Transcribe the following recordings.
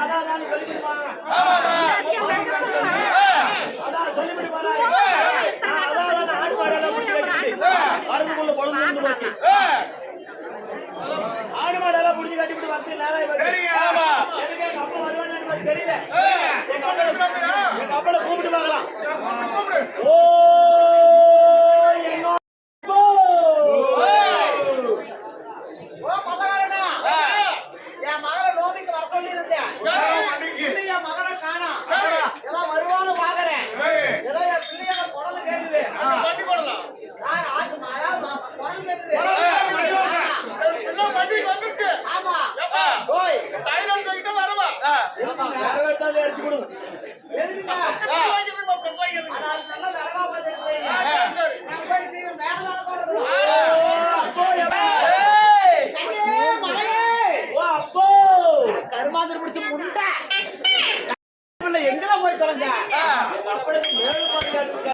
அதான் நான் சொல்லிவிடுமா ஓ, அப்போ. கருமாந்திரம் பிடிச்ச முண்டை. எங்கெல்லாம் போய் தொலைஞ்ச மேல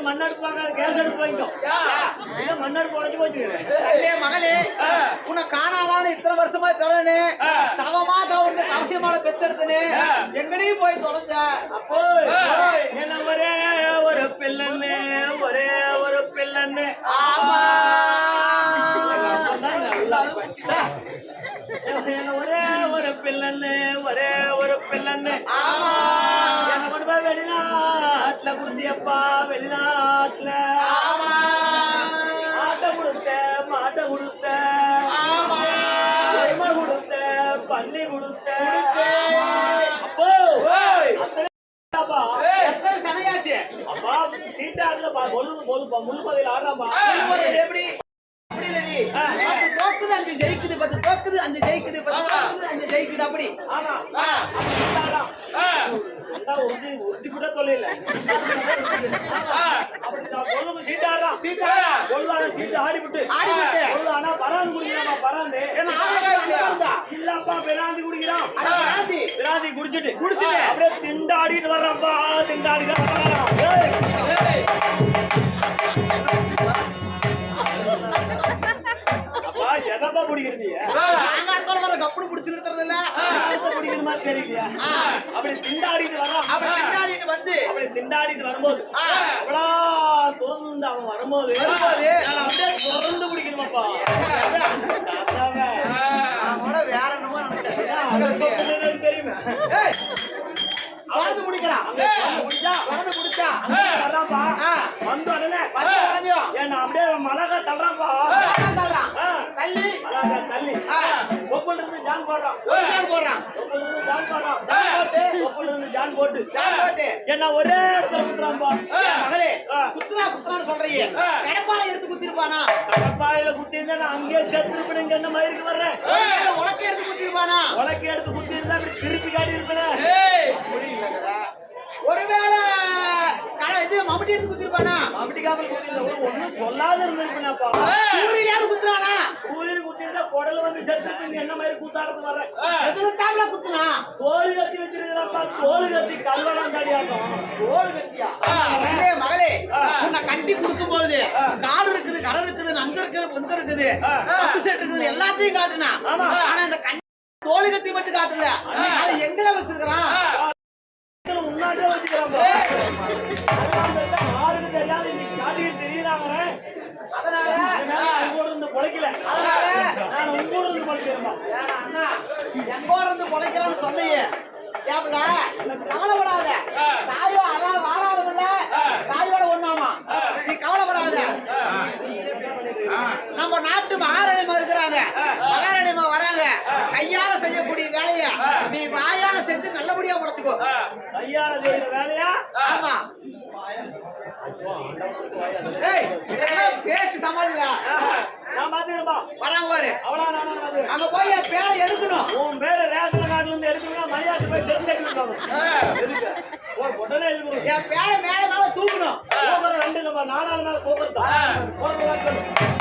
இனிமேல் மண்ணடுப்பு வாங்காத, கேஸ் அடுப்பு மண்ணடுப்பு போச்சு. மகளே உன்னை காணாதான்னு இத்தனை வருஷமா தரனே தவமா தவறுங்க அவசியமான பெத்தெடுத்தனே எங்கனையும் போய் தொலைஞ்ச. அப்போ, என்ன ஒரே ஒரு பிள்ளன்னு ஒரே ஒரு பிள்ளன்னு. ஆமா. ஒரே ஒரு பிள்ளன்னு ஒரே ஒரு பிள்ளன்னு. ஆமா. என்ன கொண்டு போய் வெளிநாட்டுல குடுத்தியப்பா வெளிநாட்டுல. ஆட்டை கொடுத்த மாட்டை கொடுத்த. கொடுத்த பன்னி கொடுத்த. அப்போ அப்பா. சீட்டாடுல பொழுது பொழுது முள்பதையில் ஆடுறாப்பா எப்படி? தோக்குது அஞ்சு ஜெயிக்குது பத்து தோக்குது அஞ்சு ஜெயிக்குது பத்து அஞ்சு ஜெயிக்குது அப்படி. ஆமா. உறுதி கூட தொழில பொழுது சீட்டாடுறான் சீட்டாடா. பொழுதான சீட்டு ஆடிவிட்டு. ஆடிவிட்டு. பொழுதானா பராந்து. குடிக்கிறாமா பராந்து? இல்லப்பா பிராந்தி குடிக்கிறான். அட பிராந்தி. பிராந்தி குடிச்சிட்டு. குடிச்சிட்டு. அப்படியே திண்டாடிட்டு வர்றப்பா திண்டாடிட்டு வர்றான். அப்பா எதப்பா குடிக்கிறது கப்புனு பிடிச்சு நிறுத்துறது இல்ல மாதிரி தெரியலையா. அப்படி திண்டாடிட்டு வர்றான் அப்படி பின்னாடிட்டு வந்து அப்படி திண்டாடிட்டு வரும்போது. அவ்வளோ தோந்து அவன் வரும்போது. வரும்போது. நான் அப்படியே. நான் கூட வேற என்னமோ நினைச்சேன். தெரியுமே. வரது முடிக்கிறான் வரது முடிச்சா? வர்றான்ப்பா. வந்த உடனே ஏன்னா அப்படியே மிளகா தள்ளுறான்ப்பா. தள்ளுறான். ஆ. தள்ளி மிளகா தள்ளி ஆ. கொப்புல இருந்து ஜான் போடுறான் ஒரு ஜான் போடுறான். ஜான் போட்டு. என்ன ஒரே இடத்துல குத்துறான்ப்பா மகளே. குத்துனா குத்துனான்னு சொல்றீங்க. கடப்பால எடுத்து குத்திருப்பானா? கடப்பாயில குத்திருந்தா நான் அங்கேயே செத்துருப்பேன் என்ன மயிருக்கு வர்றேன் ஒருவேளை உனக்கு எடுத்து குத்திருப்பானா? உலக்கி எடுத்து குத்தி இருந்தா இப்படி திருப்பி காட்டி இருப்பேன். ஒருவேளை கடை இது மம்முட்டி எடுத்து குத்திருப்பானா? அப்படி காமல் குத்தி ஒண்ணும் சொல்லாத இருந்திருப்பேனப்பா சூரியலையாவது குத்துறானா சூரியன் குத்தி இருந்தா குடல் வந்து செத்துருப்பீங்க என்ன மாதிரி கூத்தாடுறது வர்றேன் எதுல தாவல குத்துனா? தோல் கத்தி வச்சிருக்கிறப்பா தோல் கத்தி கல்வெல்லாம் தாடியாக்கும் தோல் கத்தியா? மகளே மகளே உன்னை கட்டி கொடுக்கும் பொழுது காடு இருக்குது கடல் இருக்குது நந்த இருக்குது புந்த இருக்குது செட் இருக்குது எல்லாத்தையும் காட்டுனா. ஆனா இந்த கண் தோல் கத்தி மட்டும் காட்டல. அது எங்கல வச்சிருக்கிறான். உன்னாட்டே வச்சுக்கிறாப்பா ஆளுக்கு தெரியாது? இன்னைக்கு காட்டிட்டு தெரியுறாங்க அதனால உங்களோட இருந்து பொழைக்கல. நான் உங்களோட இருந்து பொழைக்கிறேன்பா ஏன்னா அண்ணா எங்கோ இருந்து பொழைக்கிறான்னு சொன்னியே ஏப்ல கவலைப்படாத. தாயோ அதான் வாழாதமில்ல தாயோட ஒண்ணாமா? நீ கவலைப்படாத. நம்ம நாட்டு மகாராணிமா இருக்கிறாங்க. மகாராணிமா வராங்க. கையால செய்யக்கூடிய வேலைய நீ வாயால செஞ்சு நல்லபடியா உடைச்சுக்கோ. கையால செய்யற வேலையா? ஆமா. பேசி சமாளில நான் பாத்துக்கிறேன்பா வராங்க பாரு அவளா நானா பாத்துக்கிறேன் அங்க போய் என் பேரை எடுக்கணும். உன் பேரை ரேஷன் கார்டுல இருந்து எடுக்கணும்னா மரியாதை போய் எதுக்கு? ஒரு உடனே எழுதணும் என் பேரை மேல மேல தூக்கணும். ரெண்டு நாலாவது நாள் போக்குறது போக்குறது